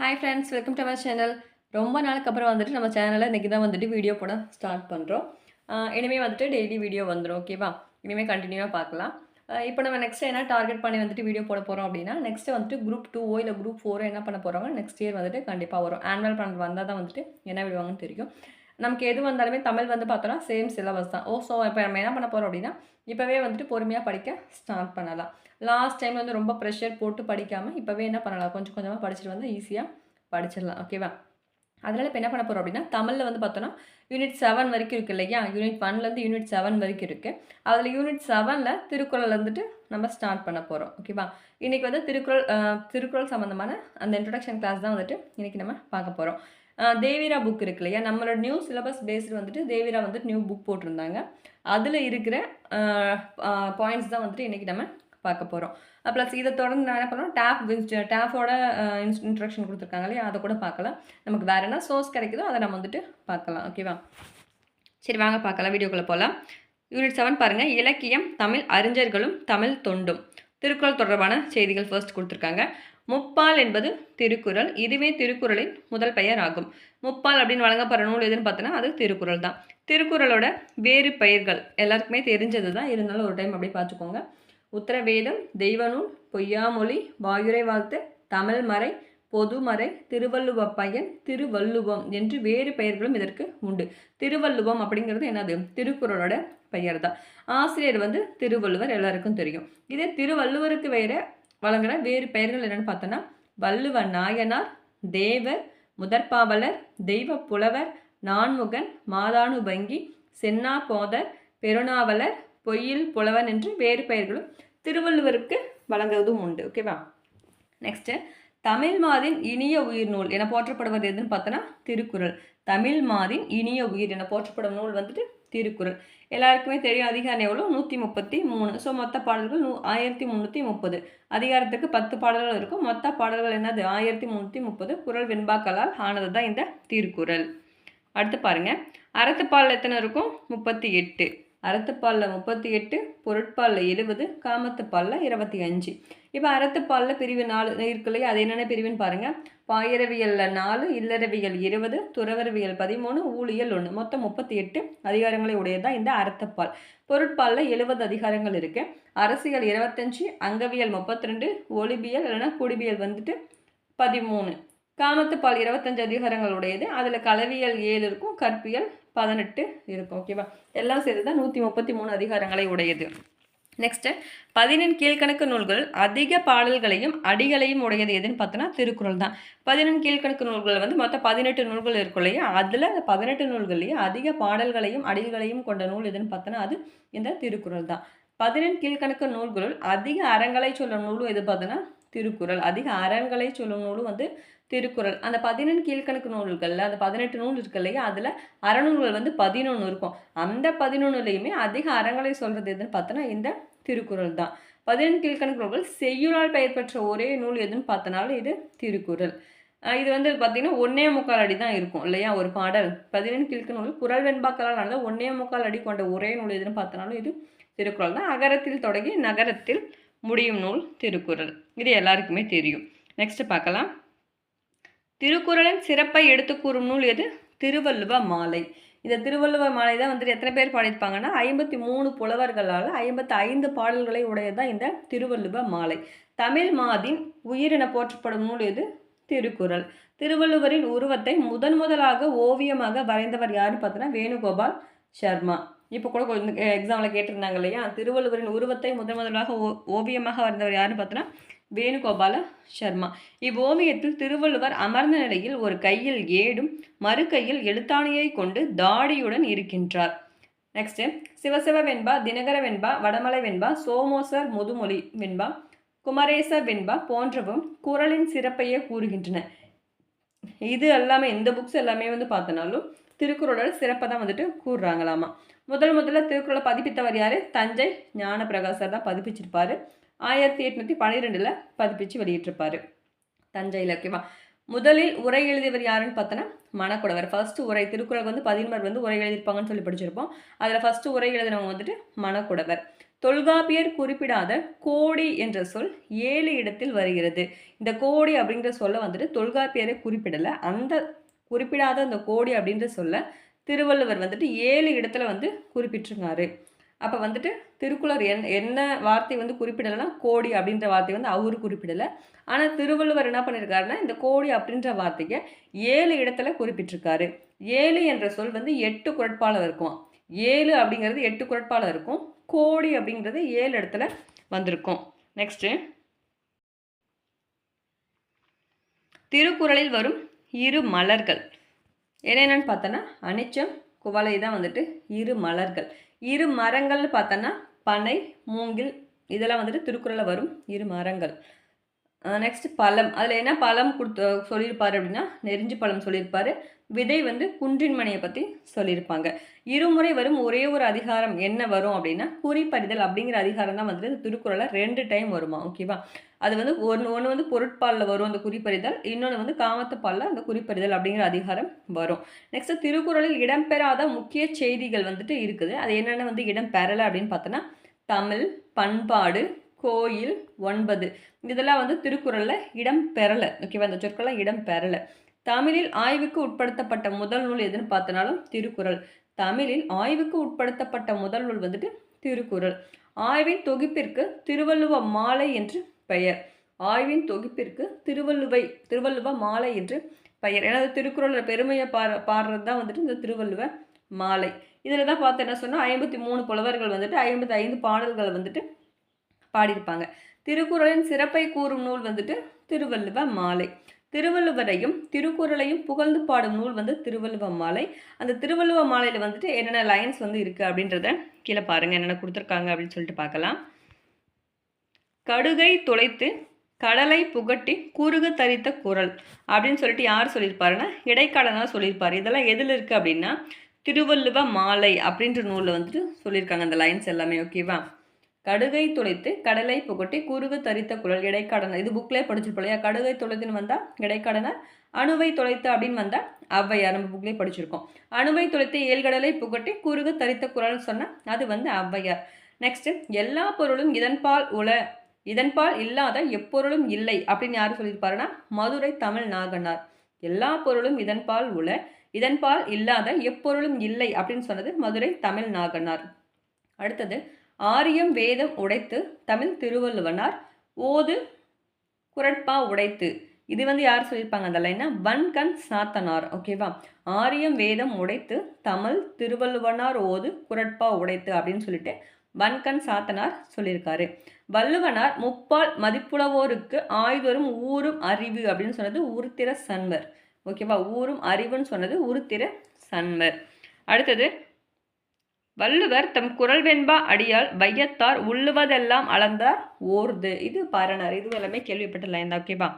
Hi friends welcome to our channel ரொம்ப நாளுக்கு அப்புறம் வந்துட்டு நம்ம சேனலில் இன்றைக்கி தான் வந்துட்டு வீடியோ போட ஸ்டார்ட் பண்ணுறோம் இனிமேல் வந்துட்டு டெய்லி வீடியோ வந்துடும் ஓகேவா இனிமேல் கண்டினியூவாக பார்க்கலாம். இப்போ நம்ம நெக்ஸ்ட் என்ன டார்கெட் பண்ணி வந்துட்டு வீடியோ போட போகிறோம் அப்படின்னா நெக்ஸ்ட் வந்துட்டு குரூப் டூவோ இல்லை குரூப் ஃபோரோ என்ன பண்ண போகிறாங்க நெக்ஸ்ட் இயர் வந்துட்டு கண்டிப்பாக வரும். ஆனுவல் பிளான் வந்தால் தான் வந்துட்டு என்ன விடுவாங்கன்னு தெரியும். நமக்கு எது வந்தாலுமே தமிழ் வந்து பார்த்தோன்னா சேம் சிலபஸ் தான். ஓ ஸோ இப்போ நம்ம என்ன பண்ண போகிறோம் அப்படின்னா இப்போவே வந்துட்டு பொறுமையாக படிக்க ஸ்டார்ட் பண்ணலாம். லாஸ்ட் டைம் வந்து ரொம்ப ப்ரெஷர் போட்டு படிக்காமல் இப்போவே என்ன பண்ணலாம்? கொஞ்சம் கொஞ்சமாக படிச்சுட்டு வந்து ஈஸியாக படிச்சிடலாம் ஓகேவா அதனால் இப்போ என்ன பண்ண போகிறோம் அப்படின்னா தமிழில் வந்து பார்த்தோன்னா யூனிட் செவன் வரைக்கும் இருக்குது இல்லையா? யூனிட் ஒன்லேருந்து யூனிட் செவன் வரைக்கும் இருக்குது அதில் யூனிட் செவனில் திருக்குறள் வந்துட்டு நம்ம ஸ்டார்ட் பண்ண போகிறோம் ஓகேவா இன்றைக்கி வந்து திருக்குறள் திருக்குறள் சம்மந்தமான அந்த இன்ட்ரடக்ஷன் கிளாஸ் தான் வந்துட்டு இன்றைக்கி நம்ம பார்க்க போகிறோம் தேவிரா புக் இருக்கு இல்லையா? நம்மளோட நியூ சிலபஸ் பேஸ்டு வந்துட்டு தேவிரா வந்துட்டு நியூ புக் போட்டிருந்தாங்க. அதில் இருக்கிற பாயிண்ட்ஸ் தான் வந்துட்டு இன்றைக்கி நம்ம பார்க்க போகிறோம் ப்ளஸ் இதை தொடர்ந்து நான் என்ன பண்ணுறோம் டேப் டேஃபோட இன்ஸ்ட்ரக்ஷன் கொடுத்துருக்காங்க இல்லையா? அதை கூட பார்க்கலாம். நமக்கு வேறு என்ன சோர்ஸ் கிடைக்குதோ அதை நம்ம வந்துட்டு பார்க்கலாம். ஓகேவா சரி வாங்க பார்க்கலாம். வீடியோக்குள்ளே போகலாம் யூனிட் செவன் பாருங்கள் இலக்கியம் தமிழ் அறிஞர்களும் தமிழ் தொண்டும். திருக்குறள் தொடர்பான செய்திகள் ஃபர்ஸ்ட் கொடுத்துருக்காங்க. முப்பால் என்பது திருக்குறள். இதுவே திருக்குறளின் முதல் பெயர் ஆகும். முப்பால் அப்படின்னு வழங்கப்படுற நூல் எதுன்னு பார்த்தோன்னா அது திருக்குறள் தான். திருக்குறளோட வேறு பெயர்கள் எல்லாருக்குமே தெரிஞ்சது தான் இருந்தாலும் ஒரு டைம் அப்படியே பார்த்துக்கோங்க. உத்தரவேதம் தெய்வநூல் பொய்யாமொழி வாயுரை வாழ்த்து தமிழ்மறை பொதுமறை திருவள்ளுவ பயன் திருவள்ளுவம் என்று வேறு பெயர்களும் இதற்கு உண்டு. திருவள்ளுவம் அப்படிங்கிறது என்னது? திருக்குறளோட பெயர் தான் ஆசிரியர் வந்து திருவள்ளுவர் எல்லாருக்கும் தெரியும். இதே திருவள்ளுவருக்கு வேற வழங்குற வேறு பெயர்கள் என்னன்னு பார்த்தோன்னா வள்ளுவ நாயனார் தேவர் முதற்பாவலர் தெய்வ புலவர் நான்முகன் மாதானுபங்கி சென்னா போதர் பெருணாவலர் பொய்யில் புலவன் என்று வேறு பெயர்களும் திருவள்ளுவருக்கு வழங்குவதும் உண்டு. ஓகேவா நெக்ஸ்ட்டு தமிழ் மாதின் இனிய உயிர் நூல் என போற்றப்படுவது எதுன்னு பார்த்தோன்னா திருக்குறள். தமிழ் மாதின் இனிய உயிர் என போற்றப்படும் நூல் வந்துட்டு திருக்குறள். எல்லாருக்குமே தெரியும் அதிகாரம் எவ்வளோ நூற்றி முப்பத்தி மூணு ஸோ மொத்த பாடல்கள் நூ ஆயிரத்தி முந்நூற்றி முப்பது அதிகாரத்துக்கு பத்து பாடல்கள் இருக்கும். மொத்த பாடல்கள் என்னது? ஆயிரத்தி முந்நூற்றி முப்பது குரல் வெண்பாக்களால் ஆனது தான் இந்த திருக்குறள். அடுத்து பாருங்க. அறத்துப்பால் எத்தனை இருக்கும்? முப்பத்தி எட்டு. அறத்துப்பாலில் முப்பத்தி எட்டு பொருட்பாலில் எழுபது காமத்துப்பாலில் இருபத்தி அஞ்சு. இப்போ அறத்துப்பாலில் பிரிவு நாலு இருக்கு இல்லையா அது என்னென்ன பிரிவுன்னு பாருங்கள் பாயிரவியலில் நாலு இல்லறவியல் இருபது துறவரவியல் பதிமூணு ஊழியல் ஒன்று மொத்தம் முப்பத்தி எட்டு அதிகாரங்களை உடையதான் இந்த அறத்துப்பால். பொருட்பாலில் எழுபது அதிகாரங்கள் இருக்குது அரசியல் இருபத்தஞ்சி அங்கவியல் முப்பத்தி ரெண்டு ஒலிபியல் இல்லைன்னா குடிபியல் வந்துட்டு பதிமூணு. காமத்துப்பால் இருபத்தஞ்சு அதிகாரங்கள் உடையது. அதில் கலவியல் ஏழு இருக்கும் கற்பியல் பதினெட்டு இருக்கும் ஓகேவா எல்லாம் சேர்த்து தான் நூற்றி முப்பத்தி மூணு அதிகாரங்களை உடையது. நெக்ஸ்ட்டு பதினெண் கீழ்கணக்கு நூல்கள் அதிக பாடல்களையும் அடிகளையும் உடையது எதுன்னு பார்த்தோன்னா திருக்குறள் தான். பதினெண் கீழ்க்கணக்கு நூல்கள் வந்து மொத்தம் பதினெட்டு நூல்கள் இருக்கும் இல்லையா? அதில் அந்த பதினெட்டு நூல்கள்லேயே அதிக பாடல்களையும் அடிகளையும் கொண்ட நூல் எதுன்னு பார்த்தோன்னா அது இந்த திருக்குறள் தான். பதினெண் கீழ்கணக்கு நூல்களுள் அதிக அறங்களை சொல்லும் நூலும் எது பார்த்தோன்னா திருக்குறள். அதிக அறங்களை சொல்லும் நூலும் வந்து திருக்குறள். அந்த பதினெண் கீழ்கணக்கு நூல்களில் அந்த பதினெட்டு நூல் இருக்கு இல்லையா? அதில் அறநூல்கள் வந்து பதினொன்று இருக்கும். அந்த பதினொன்றுலையுமே அதிக அறங்களை சொல்கிறது எதுன்னு பார்த்தோன்னா இந்த திருக்குறள் தான். பதினெண் கீழ்கணக்கு நூல்கள் செய்யுளால் பெயர் பெற்ற ஒரே நூல் எதுன்னு பார்த்தனால இது திருக்குறள். இது வந்து பார்த்திங்கன்னா ஒன்னே முக்கால் அடி தான் இருக்கும் இல்லையா? ஒரு பாடல். பதினெண் கிழக்கு நூல் குரல் வெண்பாக்களால் நடந்த ஒன்னே முக்கால் அடி கொண்ட ஒரே நூல் எதுன்னு பார்த்தனாலும் இது திருக்குறள் தான். அகரத்தில் தொடங்கி நகரத்தில் முடியும் நூல் திருக்குறள். இது எல்லாருக்குமே தெரியும். நெக்ஸ்ட் பார்க்கலாம். திருக்குறளின் சிறப்பை எடுத்து கூறும் நூல் எது? திருவள்ளுவ மாலை. இந்த திருவள்ளுவ மாலை தான் வந்துட்டு எத்தனை பேர் பாடியிருப்பாங்கன்னா ஐம்பத்தி மூணு புலவர்களால் ஐம்பத்தி ஐந்து பாடல்களை உடையதான் இந்த திருவள்ளுவ மாலை. தமிழ் மாதின் உயிர் என போற்றப்படும் நூல் எது? திருக்குறள். திருவள்ளுவரின் உருவத்தை முதன் முதலாக ஓவியமாக வரைந்தவர் யாருன்னு பார்த்தோன்னா வேணுகோபால் சர்மா. இப்போ கூட கொஞ்சம் எக்ஸாமில் கேட்டிருந்தாங்க இல்லையா? திருவள்ளுவரின் உருவத்தை முதன் முதலாக ஓ ஓவியமாக வரைந்தவர் யாருன்னு பார்த்தோன்னா வேணுகோபால சர்மா. இவ்வோவியத்தில் திருவள்ளுவர் அமர்ந்த நிலையில் ஒரு கையில் ஏடும் மறு கையில் எழுத்தாணியை கொண்டு தாடியுடன் இருக்கின்றார். நெக்ஸ்ட் சிவசிவ வெண்பா தினகர வெண்பா வடமலை வெண்பா சோமோசர் முதுமொழி வெண்பா குமரேச வெண்பா போன்றவும் குரலின் சிறப்பையே கூறுகின்றன. இது எல்லாமே இந்த புக்ஸ் எல்லாமே வந்து பார்த்தனாலும் திருக்குறளோட சிறப்பை தான் வந்துட்டு கூறுறாங்களாமா. முதல் முதல்ல திருக்குறளை பதிப்பித்தவர் யார்? தஞ்சை ஞானப்பிரகாசர் தான் பதிப்பிச்சிருப்பாரு. ஆயிரத்தி எட்நூற்றி பன்னிரெண்டில் பதிப்பிச்சு வெளியிட்டிருப்பாரு. தஞ்சையில் ஓகேவா முதலில் உரை எழுதியவர் யாருன்னு பார்த்தோன்னா மணக்குடவர். ஃபஸ்ட்டு உரை திருக்குறள் வந்து பதின்மர் வந்து உரை எழுதியிருப்பாங்கன்னு சொல்லி படிச்சிருப்போம். அதில் ஃபஸ்ட்டு உரை எழுதினவங்க வந்துட்டு மணக்குடவர். தொல்காப்பியர் குறிப்பிடாத கோடி என்ற சொல் ஏழு இடத்தில் வருகிறது. இந்த கோடி அப்படின்ற சொல்ல வந்துட்டு தொல்காப்பியரை குறிப்பிடலை. அந்த குறிப்பிடாத அந்த கோடி அப்படின்ற சொல்ல திருவள்ளுவர் வந்துட்டு ஏழு இடத்துல வந்து குறிப்பிட்டிருக்காரு அப்போ வந்துட்டு திருக்குளர் என் என்ன வார்த்தை வந்து குறிப்பிடலைன்னா கோடி அப்படின்ற வார்த்தை வந்து அவரு குறிப்பிடலை. ஆனால் திருவள்ளுவர் என்ன பண்ணியிருக்காருன்னா இந்த கோடி அப்படின்ற வார்த்தைக்கு ஏழு இடத்துல குறிப்பிட்டிருக்காரு. ஏழு என்ற சொல் வந்து எட்டு குரட்பாளர் இருக்கும். ஏழு அப்படிங்கிறது எட்டு குரட்பாளர் இருக்கும். கோடி அப்படிங்கிறது ஏழு இடத்துல வந்திருக்கும். நெக்ஸ்ட்டு திருக்குறளில் வரும் இரு மலர்கள். என்னென்னு பார்த்தோன்னா அனிச்சம் குவளை தான் வந்துட்டு இரு மலர்கள். இரு மரங்கள்னு பார்த்தோன்னா பனை மூங்கில் இதெல்லாம் வந்துட்டு திருக்குறளில் வரும். இரு மரங்கள். நெக்ஸ்ட் பழம். அதில் என்ன பழம் கொடுத்து சொல்லியிருப்பார் அப்படின்னா நெறிஞ்சு பழம் சொல்லியிருப்பார். விதை வந்து குன்றின்மணியை பற்றி சொல்லியிருப்பாங்க. இருமுறை வரும் ஒரே ஒரு அதிகாரம் என்ன வரும் அப்படின்னா குறிப்பறிதல் அப்படிங்கிற அதிகாரம் தான் வந்துட்டு இந்த திருக்குறளில் ரெண்டு டைம் வருமா ஓகேவா அது வந்து ஒன்று ஒன்று வந்து பொருட்பாலில் வரும் அந்த குறிப்பறிதல் இன்னொன்று வந்து காமத்துப்பாலில் அந்த குறிப்பறிதல் அப்படிங்கிற அதிகாரம் வரும். நெக்ஸ்ட் திருக்குறளில் இடம்பெறாத முக்கிய செய்திகள் வந்துட்டு இருக்குது. அது என்னென்ன வந்து இடம் பெறலை அப்படின்னு பார்த்தோன்னா தமிழ் பண்பாடு கோயில் ஒன்பது. இதெல்லாம் வந்து திருக்குறளில் இடம் பெறலை ஓகேவா இந்த சொற்கள்லாம் இடம் பெறலை தமிழில் ஆய்வுக்கு உட்படுத்தப்பட்ட முதல் நூல் எதுன்னு பார்த்தனாலும் திருக்குறள். தமிழில் ஆய்வுக்கு உட்படுத்தப்பட்ட முதல் நூல் வந்துட்டு திருக்குறள். ஆய்வின் தொகுப்பிற்கு திருவள்ளுவ மாலை என்று பெயர். ஆய்வின் தொகுப்பிற்கு திருவள்ளுவை திருவள்ளுவ மாலை என்று பெயர். ஏன்னா திருக்குறளோட பெருமையை பா பாடுறது தான் வந்துட்டு இந்த திருவள்ளுவ மாலை. இதில் தான் பார்த்து என்ன சொன்னால் ஐம்பத்தி மூணு புலவர்கள் வந்துட்டு ஐம்பத்தி ஐந்து பாடல்கள் வந்துட்டு பாடியிருப்பாங்க. திருக்குறளின் சிறப்பை கூறும் நூல் வந்துட்டு திருவள்ளுவ மாலை. திருவள்ளுவரையும் திருக்குறளையும் புகழ்ந்து பாடும் நூல் வந்து திருவள்ளுவ மாலை. அந்த திருவள்ளுவ மாலையில் வந்துட்டு என்னென்ன லைன்ஸ் வந்து இருக்குது அப்படின்றத கீழே பாருங்கள் என்னென்ன கொடுத்துருக்காங்க அப்படின்னு சொல்லிட்டு பார்க்கலாம். கடுகை துளைத்து கடலை புகட்டி குறுகு தரித்த குரல் அப்படின்னு சொல்லிட்டு யார் சொல்லியிருப்பாருன்னா இடைக்காலனாக சொல்லியிருப்பார். இதெல்லாம் எதில் இருக்குது அப்படின்னா திருவள்ளுவ மாலை அப்படின்ற நூலில் வந்துட்டு சொல்லியிருக்காங்க அந்த லைன்ஸ் எல்லாமே ஓகேவா கடுகை துளைத்து கடலை புகட்டி குறுகு தரித்த குரல் இடைக்கடனை. இது புக்லேயே படிச்சிருப்போம் இல்லையா? கடுகை துளைத்துன்னு வந்தால் இடைக்கடனை அணுவை துளைத்து அப்படின்னு வந்தால் ஔவையார் நம்ம புக்லேயே படிச்சிருக்கோம். அணுவை துளைத்து ஏழ்கடலை புகட்டி குறுகு தரித்த குரல்னு சொன்னால் அது வந்து ஔவையார். நெக்ஸ்ட்டு எல்லா பொருளும் இதன்பால் உல இதன்பால் இல்லாத எப்பொருளும் இல்லை அப்படின்னு யார் சொல்லியிருப்பாருன்னா? மதுரை தமிழ் நாகனார். எல்லா பொருளும் இதன்பால் உல இதன்பால் இல்லாத எப்பொருளும் இல்லை அப்படின்னு சொன்னது மதுரை தமிழ் நாகனார். அடுத்தது ஆரியம் வேதம் உடைத்து தமிழ் திருவள்ளுவனார் ஓது குரட்பா உடைத்து. இது வந்து யார் சொல்லியிருப்பாங்க அந்த லைனா வன்கண் சாத்தனார். ஓகேவா ஆரியம் வேதம் உடைத்து தமிழ் திருவள்ளுவனார் ஓது குரட்பா உடைத்து அப்படின்னு சொல்லிட்டு வன்கண் சாத்தனார் சொல்லியிருக்காரு. வள்ளுவனார் முப்பால் மதிப்புளவோருக்கு ஆயுதரும் ஊரும் அறிவு அப்படின்னு சொன்னது உருத்திர சன்வர். ஓகேவா ஊரும் அறிவுன்னு சொன்னது உருத்திர சன்வர். அடுத்தது வள்ளுவர் தம் குரல் வெண்பா அடியால் வையத்தார் உள்ளுவதெல்லாம் அளந்தார் ஓர்து இது பரணர். இது எல்லாமே கேள்விப்பட்ட லைன் தான் ஓகேவா?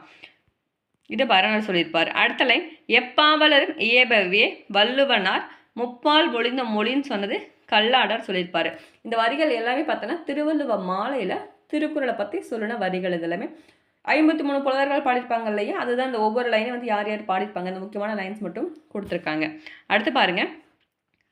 இது பரணர் சொல்லியிருப்பார். அடுத்த லைன் எப்பாவலரும் இயபவே வள்ளுவனார் முப்பால் மொழிந்த மொழின்னு சொன்னது கல்லாடர் சொல்லியிருப்பார். இந்த வரிகள் எல்லாமே பார்த்தோன்னா திருவள்ளுவ மாலையில் திருக்குறளை பற்றி சொல்லின வரிகள் இதெல்லாமே ஐம்பத்தி மூணு புலவர்கள் பாடியிருப்பாங்க இல்லையா? அதுதான் இந்த ஒவ்வொரு லைனையும் வந்து யார் யார் பாடியிருப்பாங்க? இந்த முக்கியமான லைன்ஸ் மட்டும் கொடுத்துருக்காங்க. அடுத்து பாருங்கள்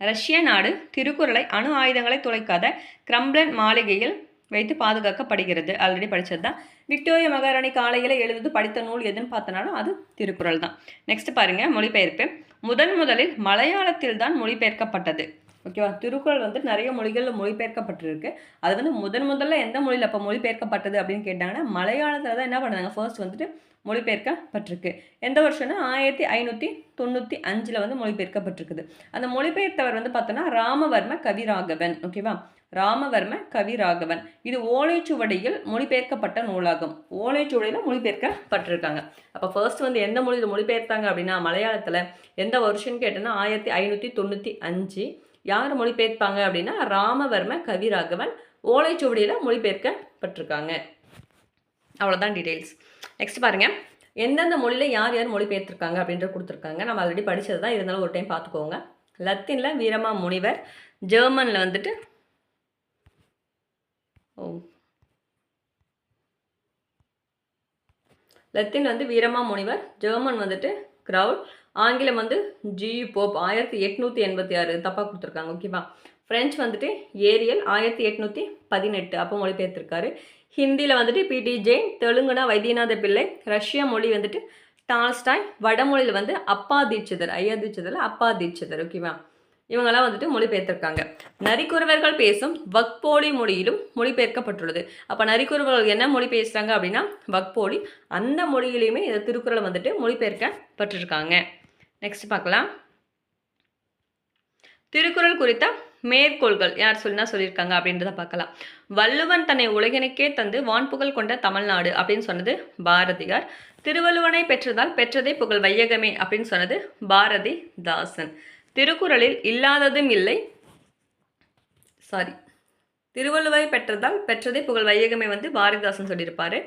ரஷ்ய நாடு திருக்குறளை அணு ஆயுதங்களை துளைக்காத கிரம்ப்ளன் மாளிகையில் வைத்து பாதுகாக்கப்படுகிறது. ஆல்ரெடி படித்தது தான் விக்டோரியா மகாராணி காலையில் எழுதுவது படித்த நூல் எதுன்னு பார்த்தனாலும் அது திருக்குறள் தான் நெக்ஸ்ட் பாருங்கள் மொழிபெயர்ப்பு. முதன் முதலில் மலையாளத்தில் தான் மொழிபெயர்க்கப்பட்டது ஓகேவா திருக்குறள் வந்து நிறைய மொழிகளில் மொழிபெயர்க்கப்பட்டிருக்கு. அது வந்து முதன் முதல்ல எந்த மொழியில் அப்போ மொழிபெயர்க்கப்பட்டது அப்படின்னு கேட்டாங்கன்னா மலையாளத்தில் தான் என்ன பண்ணாங்க ஃபர்ஸ்ட் வந்துட்டு மொழிபெயர்க்கப்பட்டிருக்கு. எந்த வருஷம்னா ஆயிரத்தி ஐநூற்றி தொண்ணூற்றி அஞ்சில் வந்து மொழிபெயர்க்கப்பட்டிருக்குது. அந்த மொழிபெயர்த்தவர் வந்து பார்த்தோன்னா ராமவர்ம கவிராகவன் ஓகேவா ராமவர்ம கவிராகவன். இது ஓலைச்சுவடியில் மொழிபெயர்க்கப்பட்ட நூலாகும். ஓலைச்சுவடியில் மொழிபெயர்க்கப்பட்டிருக்காங்க. அப்போ ஃபர்ஸ்ட் வந்து எந்த மொழியில் மொழிபெயர்த்தாங்க அப்படின்னா மலையாளத்தில் எந்த வருஷம்னு கேட்டோன்னா ஆயிரத்தி ஐநூற்றி தொண்ணூற்றி அஞ்சு. யார் மொழிபெயர்ப்பாங்க அப்படின்னா ராமவர்ம கவிராகவன் ஓலைச்சுவடியில் மொழிபெயர்க்கப்பட்டிருக்காங்க. அவ்வளோதான் டீட்டெயில்ஸ் நெக்ஸ்ட் பாருங்கள் எந்தெந்த மொழியில் யார் யார் மொழிபெயர்த்திருக்காங்க அப்படின்ற கொடுத்துருக்காங்க. நம்ம ஆல்ரெடி படித்தது தான் இருந்தாலும் ஒரு டைம் பார்த்துக்கோங்க. லத்தீனில் வீரமா முனிவர் ஜெர்மனில் வந்துட்டு ஓ. லத்தீன் வந்து வீரமா முனிவர் ஜெர்மன் வந்துட்டு க்ரௌட் ஆங்கிலம் வந்து ஜி போப் ஆயிரத்தி எட்நூற்றி எண்பத்தி ஆறு. தப்பாக கொடுத்துருக்காங்க ஓகேவா ஃப்ரெஞ்ச் வந்துட்டு ஏரியல் ஆயிரத்தி எட்நூற்றி பதினெட்டு. அப்போ மொழிபெயர்த்திருக்காரு ஹிந்தியில் வந்துட்டு பிடி ஜெயின் தெலுங்குனா வைத்தியநாத பிள்ளை ரஷ்யா மொழி வந்துட்டு டால்ஸ்டாய் வடமொழியில் வந்து அப்பா தீட்சிதர் ஐயா தீட்சிதர் அப்பா தீட்சிதர் ஓகேவா இவங்கெல்லாம் வந்துட்டு மொழிபெயர்த்திருக்காங்க. நரிக்குறவர்கள் பேசும் வக்போலி மொழியிலும் மொழிபெயர்க்கப்பட்டுள்ளது. அப்போ நரிக்குறவர்கள் என்ன மொழி பேசுகிறாங்க அப்படின்னா வக்போலி. அந்த மொழியிலையுமே இந்த திருக்குறளை வந்துட்டு மொழிபெயர்க்கப்பட்டிருக்காங்க. நெக்ஸ்ட் பார்க்கலாம். திருக்குறள் குறித்த மேற்கோள்கள் யார் சொல்லினா சொல்லியிருக்காங்க அப்படின்றத பார்க்கலாம். வள்ளுவன் தன்னை உலகினுக்கே தந்து வான்புகழ் கொண்ட தமிழ்நாடு அப்படின்னு சொன்னது பாரதியார். திருவள்ளுவனை பெற்றதால் பெற்றதே புகழ் வையகமே அப்படின்னு சொன்னது பாரதி தாசன் திருக்குறளில் இல்லாததும் இல்லை. சாரி. திருவள்ளுவரை பெற்றதால் பெற்றதே புகழ் வையகமே வந்து பாரதிதாசன் சொல்லியிருப்பார்.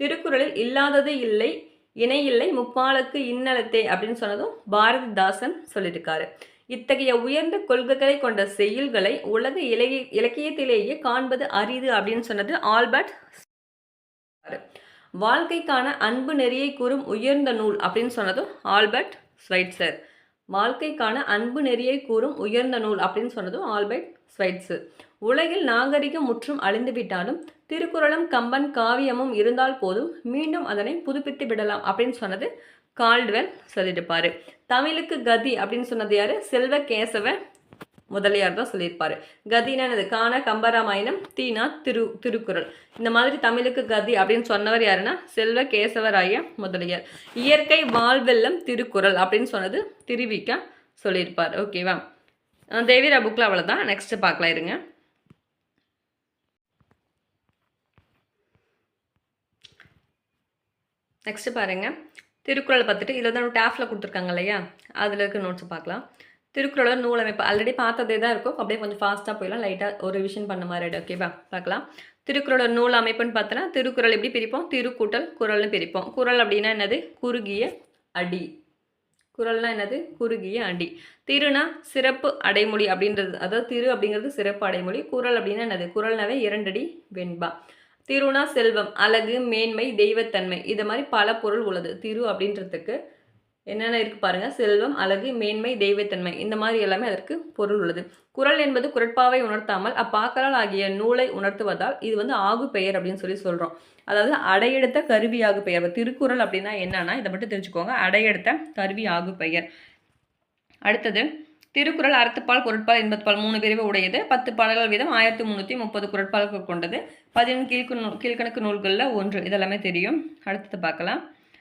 திருக்குறளில் இல்லாதது இல்லை இணை இல்லை முப்பாலுக்கு இன்னலத்தே அப்படின்னு சொன்னதும் பாரதிதாசன் சொல்லியிருக்காரு. இத்தகைய உயர்ந்த கொள்கைகளை கொண்ட செயல்களை உலக இலக்கிய இலக்கியத்திலேயே காண்பது அரிது அப்படின்னு சொன்னது ஆல்பர்ட் வாழ்க்கைக்கான அன்பு நெறியை கூறும் உயர்ந்த நூல் அப்படின்னு சொன்னதும் ஆல்பர்ட் ஸ்வைட்சர். வாழ்க்கைக்கான அன்பு நெறியை கூறும் உயர்ந்த நூல் அப்படின்னு சொன்னதும் ஆல்பர்ட் ஸ்வைட்சர். உலகில் நாகரிகம் முற்றும் அழிந்துவிட்டாலும் திருக்குறளும் கம்பன் காவியமும் இருந்தால் போதும் மீண்டும் அதனை புதுப்பித்து விடலாம் அப்படின்னு சொன்னது கால்டுவெல் சொல்லியிருப்பார். தமிழுக்கு கதி அப்படின்னு சொன்னது யார்? செல்வ கேசவ முதலியார் தான் சொல்லியிருப்பார். கதினா என்னது? காண கம்பராமாயணம் தீனா திரு திருக்குறள். இந்த மாதிரி தமிழுக்கு கதி அப்படின்னு சொன்னவர் யாருன்னா? செல்வ கேசவராய முதலியார். இயற்கை வாழ்வெல்லம் திருக்குறள் அப்படின்னு சொன்னது திருவிக்கா சொல்லியிருப்பார். ஓகேவா தேவிரா புக்கில் அவ்வளோதான் நெக்ஸ்ட்டு பார்க்கலாம் இருங்க. நெக்ஸ்ட்டு பாருங்கள் திருக்குறள் பார்த்துட்டு இதில் தான் டேஃபில் கொடுத்துருக்காங்க இல்லையா? அதில் இருக்க நோட்ஸை பார்க்கலாம். திருக்குறளோட நூலமைப்பு ஆல்ரெடி பார்த்ததே தான் இருக்கும். அப்படியே கொஞ்சம் ஃபாஸ்ட்டாக போயிடலாம். லைட்டாக ஒரு விஷயம் பண்ண மாதிரி ஓகேவா பார்க்கலாம். திருக்குறளோட நூல் அமைப்புன்னு பார்த்தோன்னா திருக்குறள் எப்படி பிரிப்போம்? திருக்கூட்டல் குரல்னு பிரிப்போம். குரல் அப்படின்னா என்னது? குறுகிய அடி. குரல்னா என்னது? குறுகிய அடி. திருனா சிறப்பு அடைமொழி அப்படின்றது அதாவது திரு அப்படிங்கிறது சிறப்பு அடைமொழி. குரல் அப்படின்னா என்னது? குரல்னாவே இரண்டடி வெண்பா. திருனா செல்வம் அழகு மேன்மை தெய்வத்தன்மை இது மாதிரி பல பொருள் உள்ளது. திரு அப்படின்றதுக்கு என்னென்ன இருக்குது பாருங்கள் செல்வம் அழகு மேன்மை தெய்வத்தன்மை இந்த மாதிரி எல்லாமே அதற்கு பொருள் உள்ளது. குரல் என்பது குரட்பாவை உணர்த்தாமல் அப்பாக்கலால் ஆகிய நூலை உணர்த்துவதால் இது வந்து ஆகு பெயர் அப்படின்னு சொல்லி சொல்கிறோம் அதாவது அடையெடுத்த கருவி ஆகு பெயர். திருக்குறள் அப்படின்னா என்னன்னா இதை மட்டும் தெரிஞ்சுக்கோங்க. அடையெடுத்த கருவி ஆகு பெயர். அடுத்தது திருக்குறள் அறத்துப்பால் பொருட்பால் எண்பத்துப்பால் மூணு பிரிவு உடையது. பத்து பாடல்கள் வீதம் ஆயிரத்தி முந்நூற்றி முப்பது குரட்பால்கள் கொண்டது. பதினொன்று கீழ்க்கு நூல் கீழ்கணக்கு நூல்களில் ஒன்று. இதெல்லாமே தெரியும். அடுத்தது பார்க்கலாம்.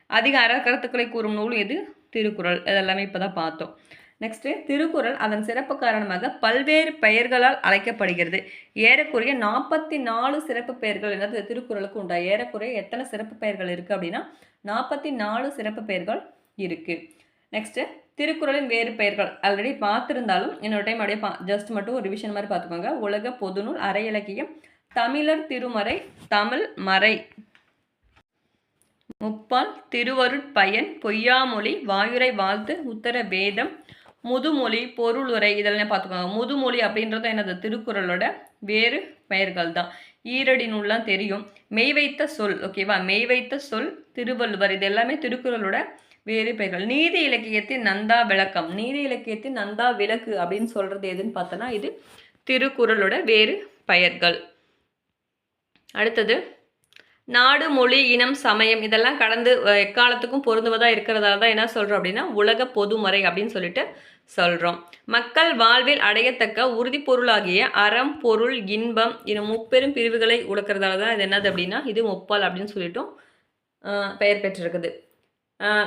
அதிக அறக்கருத்துக்களை கூறும் நூல் எது? திருக்குறள். இதெல்லாமே இப்போ தான் பார்த்தோம். நெக்ஸ்ட்டு திருக்குறள் அதன் சிறப்பு காரணமாக பல்வேறு பெயர்களால் அழைக்கப்படுகிறது. ஏறக்குறைய நாற்பத்தி நாலு சிறப்பு பெயர்கள் என்னது? திருக்குறளுக்கு உண்டா? ஏறக்குறைய எத்தனை சிறப்பு பெயர்கள் இருக்குது அப்படின்னா நாற்பத்தி நாலு சிறப்பு பெயர்கள் இருக்குது நெக்ஸ்ட்டு திருக்குறளின் வேறு பெயர்கள். ஆல்ரெடி பார்த்துருந்தாலும் இன்னொரு டைம் அப்படியே பா ஜஸ்ட் மட்டும் ஒரு விஷயம் மாதிரி பார்த்துக்கோங்க. உலக பொதுநூல் அரை இலக்கியம் தமிழர் திருமறை தமிழ் மறை. முப்பால் திருவருட்பயன் பொய்யாமொழி வாயுரை வாழ்த்து உத்தர வேதம் முதுமொழி பொருளுரை இதெல்லாம் பார்த்துக்கோங்க. முதுமொழி அப்படின்றது என்னது? திருக்குறளோட வேறு பெயர்கள் தான். ஈரடி நூல்லாம் தெரியும். மெய் வைத்த சொல் ஓகேவா மெய் வைத்த சொல் திருவள்ளுவர் இது எல்லாமே திருக்குறளோட வேறு பெயர்கள். நீதி இலக்கியத்தின் நந்தா விளக்கம். நீதி இலக்கியத்தின் நந்தா விளக்கு அப்படின்னு சொல்கிறது எதுன்னு பார்த்தோன்னா இது திருக்குறளோட வேறு பெயர்கள். அடுத்தது நாடு மொழி இனம் சமயம் இதெல்லாம் கடந்து எக்காலத்துக்கும் பொருந்துவதாக இருக்கிறதால தான் என்ன சொல்கிறோம் அப்படின்னா உலக பொதுமறை அப்படின்னு சொல்லிட்டு சொல்கிறோம் மக்கள் வாழ்வில் அடையத்தக்க உறுதி பொருளாகிய அறம் பொருள் இன்பம் இது முப்பெரும் பிரிவுகளை உழக்கிறதால தான் இது என்னது அப்படின்னா இது முப்பால் அப்படின்னு சொல்லிட்டும் பெயர் பெற்றிருக்குது.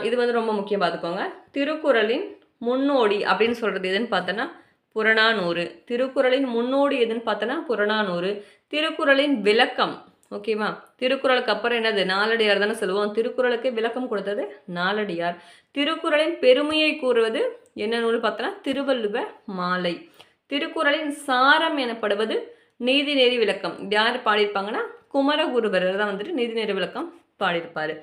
இது வந்து ரொம்ப முக்கியம் பார்த்துக்கோங்க. திருக்குறளின் முன்னோடி அப்படின்னு சொல்கிறது எதுன்னு பார்த்தோன்னா புறநானூறு. திருக்குறளின் முன்னோடி எதுன்னு பார்த்தோன்னா புறநானூறு. திருக்குறளின் விளக்கம் ஓகேவா? திருக்குறளுக்கு அப்புறம் என்னது? நாலடியார் தானே சொல்லுவோம். திருக்குறளுக்கு விளக்கம் கொடுத்தது நாலடியார். திருக்குறளின் பெருமையை கூறுவது என்ன நூல் பார்த்தோன்னா திருவள்ளுவ மாலை. திருக்குறளின் சாரம் எனப்படுவது நீதிநெறி விளக்கம். யார் பாடியிருப்பாங்கன்னா குமரகுருவர் தான் வந்துட்டு நீதிநெறி விளக்கம் பாடியிருப்பார்.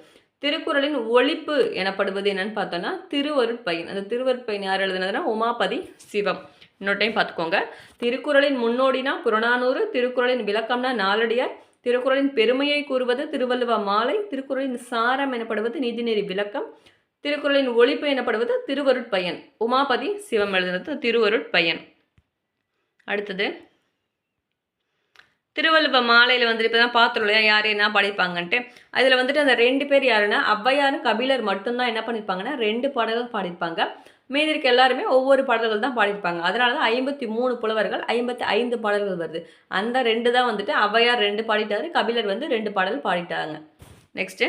திருக்குறளின் ஒழிப்பு எனப்படுவது என்னன்னு பார்த்தோன்னா திருவருட்பயன். அந்த திருவருட்பயன் யார் எழுதுனதுன்னா உமாபதி சிவம். இன்னொரு டைம் பார்த்துக்கோங்க. திருக்குறளின் முன்னோடினா புறநானூறு திருக்குறளின் விளக்கம்னா நாலடியார் திருக்குறளின் பெருமையை கூறுவது திருவள்ளுவ மாலை திருக்குறளின் சாரம் எனப்படுவது நீதிநெறி விளக்கம் திருக்குறளின் ஒழிப்பு எனப்படுவது திருவருட்பயன். உமாபதி சிவம் எழுதுனது திருவருட்பயன். அடுத்தது திருவள்ளுவ மாலையில் வந்துட்டு இப்போ தான் பார்த்துருவோம் இல்லையா? யார் என்ன பாடிப்பாங்கன்ட்டு. அதில் வந்துட்டு அந்த ரெண்டு பேர் யாருன்னா ஔவையாரும் கபிலர் மட்டும்தான் என்ன பண்ணியிருப்பாங்கன்னா ரெண்டு பாடல்கள் பாடியிருப்பாங்க. மீதி இருக்க எல்லாருமே ஒவ்வொரு பாடல்கள் தான் பாடியிருப்பாங்க. அதனால தான் ஐம்பத்தி மூணு புலவர்கள் ஐம்பத்தி ஐந்து பாடல்கள் வருது. அந்த ரெண்டு தான் வந்துட்டு ஔவையார் ரெண்டு பாடிட்டாரு கபிலர் வந்து ரெண்டு பாடல் பாடிட்டாங்க. நெக்ஸ்ட்டு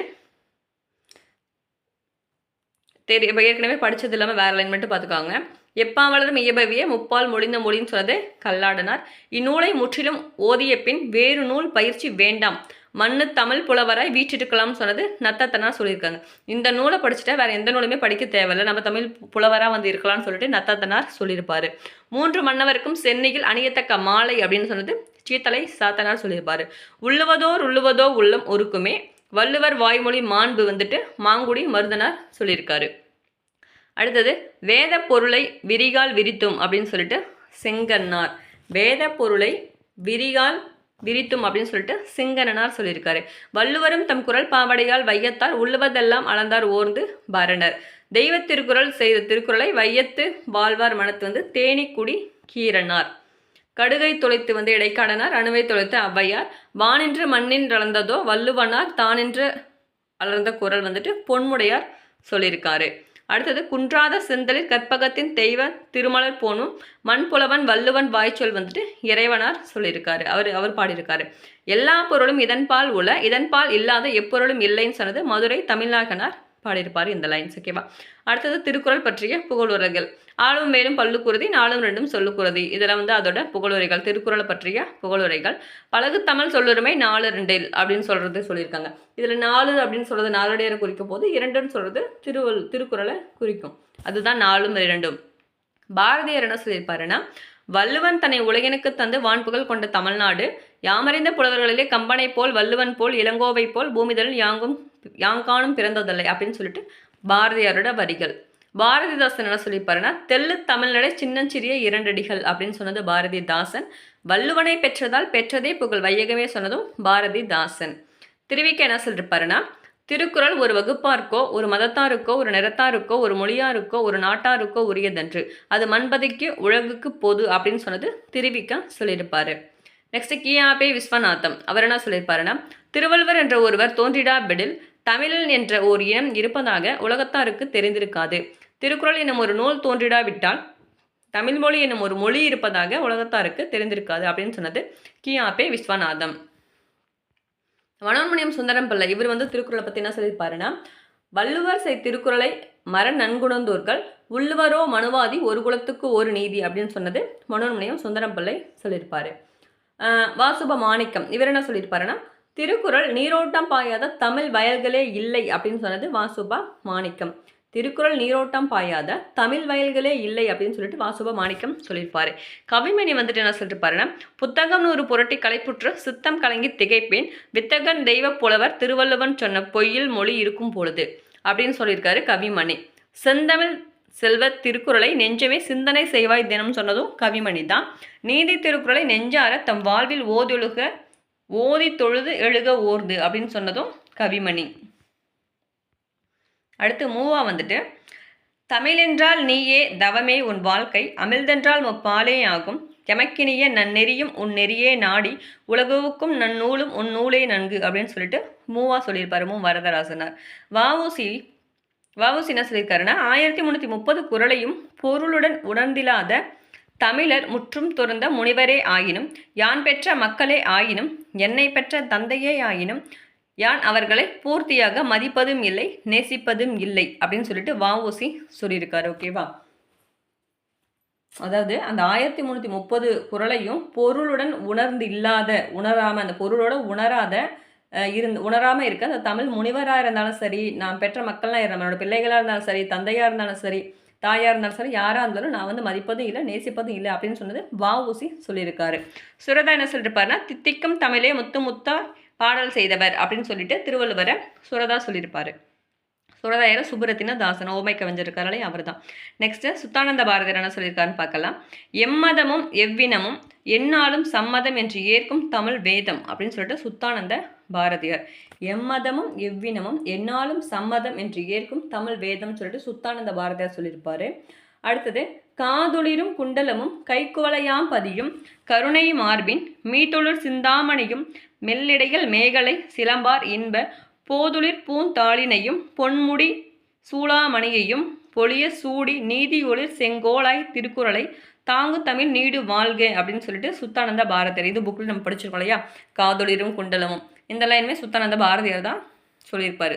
தெரிய இப்போ ஏற்கனவே படித்தது இல்லாமல் வேறு லைன் மட்டும் பார்த்துக்கோங்க எப்பாவளரும் இயபவிய முப்பால் மொழிந்த மொழின்னு சொன்னது கல்லாடனார். இந்நூலை முற்றிலும் ஓதிய பின் வேறு நூல் பயிற்சி வேண்டாம். மண்ணு தமிழ் புலவராய் வீற்றிருக்கலாம்னு சொன்னது நத்தத்தனார் சொல்லியிருக்காங்க. இந்த நூலை படிச்சுட்டா வேற எந்த நூலுமே படிக்க தேவையில்ல. நம்ம தமிழ் புலவராக வந்து இருக்கலாம்னு சொல்லிட்டு நத்தத்தனார் சொல்லியிருப்பாரு. மூன்று மன்னவருக்கும் சென்னையில் அணியத்தக்க மாலை அப்படின்னு சொன்னது சீத்தலை சாத்தனார் சொல்லியிருப்பாரு. உள்ளுவதோர் உள்ளுவதோ உள்ளம் ஒருக்குமே வள்ளுவர் வாய்மொழி மாண்பு வந்துட்டு மாங்குடி மருதனார் சொல்லியிருக்காரு. அடுத்தது வேத பொருளை விரிகால் விரித்தும் அப்படின்னு சொல்லிட்டு செங்கன்னார் வேத பொருளை விரிகால் விரித்தும் அப்படின்னு சொல்லிட்டு சிங்கனனார் சொல்லியிருக்காரு. வள்ளுவரும் தம் குரல் பாவடையால் வையத்தால் உள்ளுவதெல்லாம் அளந்தார் ஓர்ந்து பரணர். தெய்வ திருக்குறள் செய்த திருக்குறளை வையத்து வாழ்வார் மனத்து வந்து தேனிக்குடி கீரனார். கடுகை தொலைத்து வந்து இடைக்காடனார் அணுவை தொலைத்து ஔவையார். வானின்று மண்ணின் அளந்ததோ வள்ளுவனார் தானின்று அளர்ந்த குரல் வந்துட்டு பொன்முடையார் சொல்லியிருக்காரு. அடுத்தது குன்றாத செந்தலில் கற்பகத்தின் தெய்வ திருமலர் போனும் மண்புலவன் வள்ளுவன் வாய்ச்சொல் வந்துட்டு இறைவனார் சொல்லியிருக்காரு. அவர் அவர் பாடியிருக்காரு. எல்லா பொருளும் இதன்பால் உள்ள இதன்பால் இல்லாத எப்பொருளும் இல்லைன்னு சொன்னது மதுரை தமிழ்நாகனார் பாடியிருப்பார் இந்த லைன்ஸ் ஓகேவா அடுத்தது திருக்குறள் பற்றிய புகழுரைகள் ஆளும் மேலும் பல்லுக்குறுதி நாளும் ரெண்டும் சொல்லுக்குறுதி இதெல்லாம் வந்து அதோட புகழுரைகள் திருக்குறளை பற்றிய புகழுரைகள் பழகு தமிழ் சொல்லுரிமை நாலு ரெண்டில் அப்படின்னு சொல்கிறது சொல்லியிருக்காங்க. இதில் நாலு அப்படின்னு சொல்கிறது நாலடியாரை குறிக்கும் போது இரண்டுன்னு சொல்கிறது திருவள் திருக்குறளை குறிக்கும். அதுதான் நாலும் இரண்டும். பாரதியார் என்ன சொல்லியிருப்பாருன்னா வள்ளுவன் தன்னை உலகினுக்கு தந்து வான்புகள் கொண்ட தமிழ்நாடு யாமறிந்த புலவர்களிலே கம்பனை போல் வள்ளுவன் போல் இளங்கோவை போல் பூமிதலில் யாங்கும் யாங்கானும் பிறந்ததில்லை அப்படின்னு சொல்லிட்டு பாரதியாரோட வரிகள். பாரதிதாசன் என்ன சொல்லியிருப்பாருன்னா தெல்லு தமிழ்நடை சின்னஞ்சிறிய இரண்டடிகள் அப்படின்னு சொன்னது பாரதிதாசன். வள்ளுவனை பெற்றதால் பெற்றதே புகழ் வையகமே சொன்னதும் பாரதிதாசன். திருவிக்க என்ன சொல்லியிருப்பாருன்னா திருக்குறள் ஒரு வகுப்பாருக்கோ ஒரு மதத்தாருக்கோ ஒரு நிறத்தாருக்கோ ஒரு மொழியாருக்கோ ஒரு நாட்டாருக்கோ உரியதன்று. அது மண்பதைக்கு உலகுக்கு பொது அப்படின்னு சொன்னது திருவிக்க சொல்லியிருப்பாரு. நெக்ஸ்ட் கியாபே விஸ்வநாதம். அவர் என்ன சொல்லியிருப்பாருன்னா திருவள்ளுவர் என்ற ஒருவர் தோன்றிடா பெடில் தமிழில் என்ற ஓர் இனம் இருப்பதாக உலகத்தாருக்கு தெரிந்திருக்காது. திருக்குறள் எனும் ஒரு நூல் தோன்றிடாவிட்டால் தமிழ் மொழி எனும் ஒரு மொழி இருப்பதாக உலகத்தாருக்கு தெரிந்திருக்காது அப்படின்னு சொன்னது கியாபே விஸ்வநாதம். மனோன்மணியம் சுந்தரம் பிள்ளை இவர் வந்து திருக்குறளை பற்றி என்ன சொல்லியிருப்பாருன்னா வள்ளுவர் செய் திருக்குறளை மர நன்குணர்ந்தோர்கள் உள்ளுவரோ மனுவாதி ஒரு குலத்துக்கு ஒரு நீதி அப்படின்னு சொன்னது மனோன்மணியம் சுந்தரம் பிள்ளை சொல்லியிருப்பாரு. ஆஹ் வாசுப மாணிக்கம் இவர் என்ன சொல்லியிருப்பாருன்னா திருக்குறள் நீரோட்டம் பாயாத தமிழ் வயல்களே இல்லை அப்படின்னு சொன்னது வாசுபா மாணிக்கம். திருக்குறள் நீரோட்டம் பாயாத தமிழ் வயல்களே இல்லை அப்படின்னு சொல்லிட்டு வாசுப மாணிக்கம் சொல்லியிருப்பாரு. கவிமணி வந்துட்டு என்ன சொல்லிட்டு பாருன்னா புத்தகம் ஒரு புரட்டி களைப்புற்று சித்தம் கலங்கி திகைப்பேன் வித்தகன் தெய்வ புலவர் திருவள்ளுவன் சொன்ன பொய்யில் மொழி இருக்கும் பொழுது அப்படின்னு சொல்லியிருக்காரு கவிமணி. செந்தமிழ் செல்வ திருக்குறளை நெஞ்சமே சிந்தனை செய்வாய் தினம் சொன்னதும் கவிமணி தான். நீதி திருக்குறளை நெஞ்சார தம் வாழ்வில் ஓதொழுக ஓதி தொழுது எழுக ஓர்து அப்படின்னு சொன்னதும் கவிமணி. அடுத்து மூவா வந்துட்டு தமிழென்றால் நீயே தவமே உன் வாழ்க்கை அமிழ்தென்றால் முப்பாலே ஆகும். எமக்கினிய நன்னெறியும் உன் நெறியே நாடி உலகுவுக்கும் நன்னூலும் உன் நூலே நன்கு அப்படின்னு சொல்லிட்டு மூவா சொல்லியிருப்பாரு மூ. வரதராசனார். வஉசி வஉசி என்ன சொல்லியிருக்காருன்னா ஆயிரத்தி முந்நூற்றி முப்பது குரலையும் பொருளுடன் உணர்ந்திலாத தமிழர் முற்றும் துறந்த முனிவரே ஆயினும் யான் பெற்ற மக்களே ஆயினும் என்னை பெற்ற தந்தையே ஆயினும் யான் அவர்களை பூர்த்தியாக மதிப்பதும் இல்லை நேசிப்பதும் இல்லை அப்படின்னு சொல்லிட்டு வஉசி சொல்லியிருக்காரு ஓகேவா அதாவது அந்த ஆயிரத்தி முந்நூற்றி முப்பது குரலையும் பொருளுடன் உணர்ந்து இல்லாத உணராமல் அந்த பொருளோட உணராத இருந்து உணராமல் இருக்க அந்த தமிழ் முனிவராக இருந்தாலும் சரி நான் பெற்ற மக்கள்லாம் இருந்தாலும் என்னோட பிள்ளைகளாக இருந்தாலும் சரி தந்தையாக இருந்தாலும் சரி தாயாக இருந்தாலும் சரி யாராக இருந்தாலும் நான் வந்து மதிப்பதும் இல்லை நேசிப்பதும் இல்லை அப்படின்னு சொன்னது வா ஊசி சொல்லியிருக்காரு. சுரதா என்ன சொல்லியிருப்பாருன்னா தித்திக்கும் தமிழே முத்து முத்தா பாடல் செய்தவர் அப்படின்னு சொல்லிட்டு திருவள்ளுவரை சுரதா சொல்லியிருப்பாரு. சுரதாயர சுபரத்தின தாசன் ஓமை கவிஞ்சிருக்காரே அவர் தான் நெக்ஸ்ட்டு சுத்தானந்த பாரதியார் என்ன சொல்லியிருக்காருன்னு பார்க்கலாம். எம்மதமும் எவ்வினமும் என்னாலும் சம்மதம் என்று ஏற்கும் தமிழ் வேதம் அப்படின்னு சொல்லிட்டு சுத்தானந்த பாரதியார். எம்மதமும் எவ்வினமும் என்னாலும் சம்மதம் என்று ஏற்கும் தமிழ் வேதம் சொல்லிட்டு சுத்தானந்த பாரதியார் சொல்லியிருப்பாரு. அடுத்தது காதுளிரும் குண்டலமும் கைக்குவலையாம் பதியும் கருணை மார்பின் மீட்டொளிர் சிந்தாமணியும் மெல்லிடைகள் மேகலை சிலம்பார் இன்ப போதுளிர் பூந்தாளினையும் பொன்முடி சூளாமணியையும் பொழிய சூடி நீதி ஒளிர் செங்கோலாய் திருக்குறளை தாங்கு தமிழ் நீடு வாழ்க அப்படின்னு சொல்லிட்டு சுத்தானந்த பாரதியார். இது புக்கில் நம்ம படிச்சிருக்கோம் இல்லையா? காதொளிரும் குண்டலமும். இந்த லைனுமே சுத்தானந்த பாரதியார் தான் சொல்லியிருப்பார்.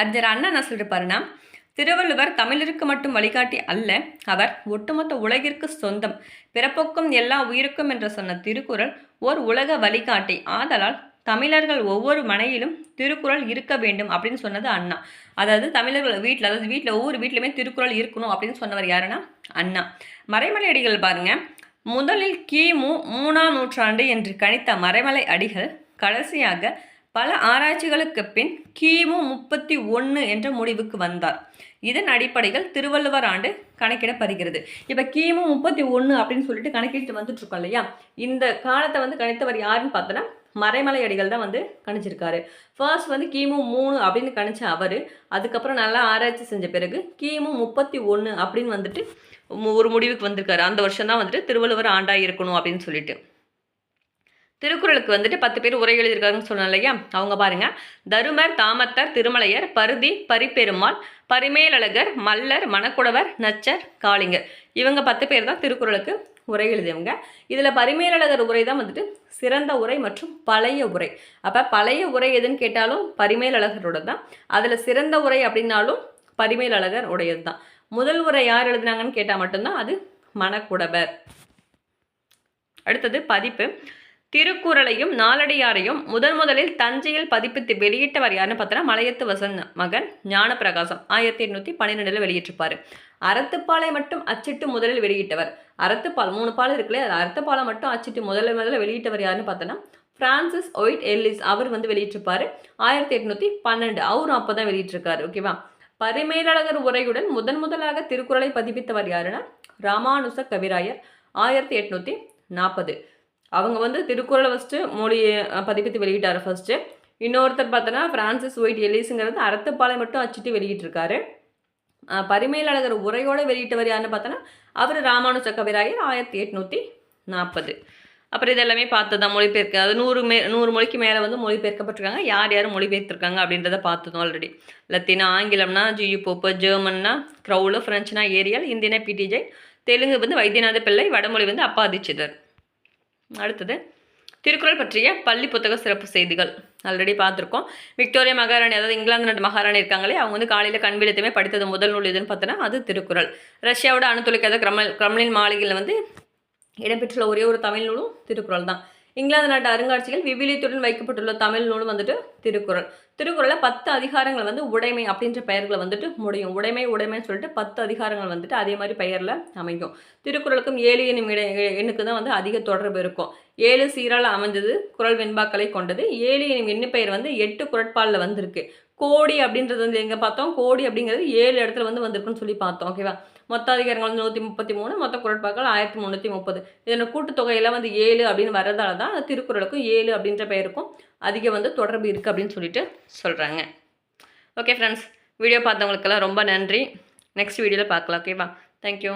அறிஞர் அண்ணா என்ன சொல்லியிருப்பாருன்னா திருவள்ளுவர் தமிழருக்கு மட்டும் வழிகாட்டி அல்ல அவர் ஒட்டுமொத்த உலகிற்கு சொந்தம் பிறப்புக்கும் எல்லா உயிருக்கும் என்று சொன்ன திருக்குறள் ஓர் உலக வழிகாட்டி. ஆதலால் தமிழர்கள் ஒவ்வொரு மனையிலும் திருக்குறள் இருக்க வேண்டும் அப்படின்னு சொன்னது அண்ணா. அதாவது தமிழர்கள் வீட்டில் அதாவது வீட்டில் ஒவ்வொரு வீட்லையுமே திருக்குறள் இருக்கணும் அப்படின்னு சொன்னவர் யாருன்னா அண்ணா. மறைமலை அடிகள் முதலில் கிமு மூணாம் நூற்றாண்டு என்று கணித்த மறைமலை அடிகள் கடைசியாக பல ஆராய்ச்சிகளுக்கு பின் கிமு முப்பத்தி ஒன்று என்ற முடிவுக்கு வந்தார். இதன் அடிப்படையில் திருவள்ளுவர் ஆண்டு கணக்கிடப்படுகிறது. இப்போ கிமு முப்பத்தி ஒன்று அப்படின்னு சொல்லிட்டு கணக்கிட்டு வந்துட்டு இருக்கோம் இல்லையா? இந்த காலத்தை வந்து கணித்தவர் யாருன்னு பார்த்தோன்னா மறைமலை அடிகள் தான் வந்து கணிச்சிருக்காரு. ஃபர்ஸ்ட் வந்து கிமு மூணு அப்படின்னு கணிச்ச அவர் அதுக்கப்புறம் நல்லா ஆராய்ச்சி செஞ்ச பிறகு கிமு முப்பத்தி ஒன்று அப்படின்னு வந்துட்டு ஒரு முடிவுக்கு வந்திருக்காரு. அந்த வருஷம் தான் வந்துட்டு திருவள்ளுவர் ஆண்டாக இருக்கணும் அப்படின்னு சொல்லிட்டு. திருக்குறளுக்கு வந்துட்டு பத்து பேர் உரை எழுதியிருக்காருன்னு சொன்னோம் இல்லையா? அவங்க பாருங்க. தருமர் தாமத்தர் திருமலையர் பருதி பரிப்பெருமாள் பரிமேலழகர் மல்லர் மணக்குடவர் நச்சர் காளிங்கர் இவங்க பத்து பேர் தான் திருக்குறளுக்கு உரை எழுதியவங்க. இதில் பரிமேலழகர் உரை தான் வந்துட்டு சிறந்த உரை மற்றும் பழைய உரை. அப்போ பழைய உரை எதுன்னு கேட்டாலும் பரிமேலழகரோட தான். அதில் சிறந்த உரை அப்படின்னாலும் பரிமேலழகர் உடையது தான். முதல் உரை யார் எழுதினாங்கன்னு கேட்டால் மட்டும்தான் அது மணக்குடவர். அடுத்தது பதிப்பு. திருக்குறளையும் நாலடியாரையும் முதன் முதலில் தஞ்சையில் பதிப்பித்து வெளியிட்டவர் யாருன்னு பார்த்தோன்னா மலையத்து வசன் மகன் ஞானப்பிரகாசம் ஆயிரத்தி எண்ணூற்றி பன்னிரெண்டில் வெளியிட்டிருப்பார். அறத்துப்பாலை மட்டும் அச்சிட்டு முதலில் வெளியிட்டவர். அறத்துப்பால் மூணு பால் இருக்குல்ல அது அறத்துப்பாலை மட்டும் அச்சிட்டு முதல்ல முதல்ல வெளியிட்டவர் யாருன்னு பார்த்தோன்னா ஃப்ரான்சிஸ் ஒயிட் எல்லிஸ் அவர் வந்து வெளியிட்டிருப்பார். ஆயிரத்தி எட்நூற்றி பன்னெண்டு அவரும் அப்போ தான் வெளியிட்டிருக்காரு ஓகேவா பரிமேலழகர் உரையுடன் முதன் முதலாக திருக்குறளை பதிப்பித்தவர் யாருன்னா ராமானுச கவிராயர் ஆயிரத்தி எட்நூற்றி நாற்பது அவங்க வந்து திருக்குறளை ஃபஸ்ட்டு மொழி பதிப்பித்து வெளியிட்டார் ஃபஸ்ட்டு இன்னொருத்தர் பார்த்தோன்னா பிரான்சிஸ் ஒயிட் எலிஸுங்கிறது அறத்துப்பாலை மட்டும் அச்சிட்டு வெளியிட்டிருக்காரு. பரிமையிலழகர் உரையோடு வெளியிட்டவர் யாருன்னு பார்த்தோன்னா அவர் ராமானுஜ கவிராயர் ஆயிரத்தி எட்நூற்றி நாற்பது. அப்புறம் இதெல்லாமே பார்த்து தான் மொழிபெயர்க்க அது நூறு மே நூறு மொழிக்கு மேலே வந்து மொழிபெயர்க்கப்பட்டிருக்காங்க. யார் யார் மொழிபெயர்த்திருக்காங்க அப்படின்றத பார்த்ததும் ஆல்ரெடி லத்தீனா ஆங்கிலம்னா ஜியு போப்பு ஜெர்மன்னா க்ரௌலு ஃப்ரெஞ்சுனா ஏரியல் இந்தியனா பிடிஜே தெலுங்கு வந்து வைத்தியநாத பிள்ளை வடமொழி வந்து அப்பாதிச்சிதர் அடுத்தது திருக்குறள் பற்றிய பள்ளி புத்தக சிறப்பு செய்திகள். ஆல்ரெடி பார்த்துருக்கோம். விக்டோரியா மகாராணி அதாவது இங்கிலாந்து நாட்டு மகாராணி இருக்காங்களே அவங்க வந்து காலையில் கண்விழித்தமே படித்தது முதல் நூல் எதுன்னு பார்த்தோன்னா அது திருக்குறள். ரஷ்யாவோட அணுத்துளைக்காத கிரமல் கிரம்லின் மாளிகையில் வந்து இடம்பெற்றுள்ள ஒரே ஒரு தமிழ் நூலும் திருக்குறள் தான் இங்கிலாந்து நாட்டு அருங்காட்சியில் விவிலியத்துடன் வைக்கப்பட்டுள்ள தமிழ் நூல் வந்துட்டு திருக்குறள். திருக்குறளில் பத்து அதிகாரங்கள் வந்து உடைமை அப்படின்ற பெயர்களை வந்துட்டு முடியும். உடைமை உடைமைன்னு சொல்லிட்டு பத்து அதிகாரங்கள் வந்துட்டு அதே மாதிரி பெயரில் அமையும். திருக்குறளுக்கும் ஏழு எனும் இட எண்ணுக்கு தான் வந்து அதிக தொடர்பு இருக்கும். ஏழு சீரால் அமைஞ்சது குறள் வெண்பாக்களை கொண்டது. ஏழு எனும் எண்ணு பெயர் வந்து எட்டு குரட்பாலில் வந்திருக்கு. கோடி அப்படின்றது வந்து எங்கே பார்த்தோம்? கோடி அப்படிங்கிறது ஏழு இடத்துல வந்து வந்திருக்குன்னு சொல்லி பார்த்தோம். ஓகேவா மொத்த அதிகாரங்கள் வந்து நூற்றி முப்பத்தி மூணு மொத்த குரட்பாக்கள் ஆயிரத்தி முந்நூற்றி முப்பது இதனோட கூட்டுத்தொகையில் வந்து ஏழு அப்படின்னு வரதால தான் அந்த திருக்குறளுக்கும் ஏழு அப்படின்ற பெயருக்கும் அதிக வந்து தொடர்பு இருக்குது அப்படின்னு சொல்லிட்டு சொல்கிறாங்க ஓகே ஃப்ரெண்ட்ஸ் வீடியோ பார்த்தவங்களுக்கெல்லாம் ரொம்ப நன்றி. நெக்ஸ்ட் வீடியோவில் பார்க்கலாம். ஓகேவா தேங்க்யூ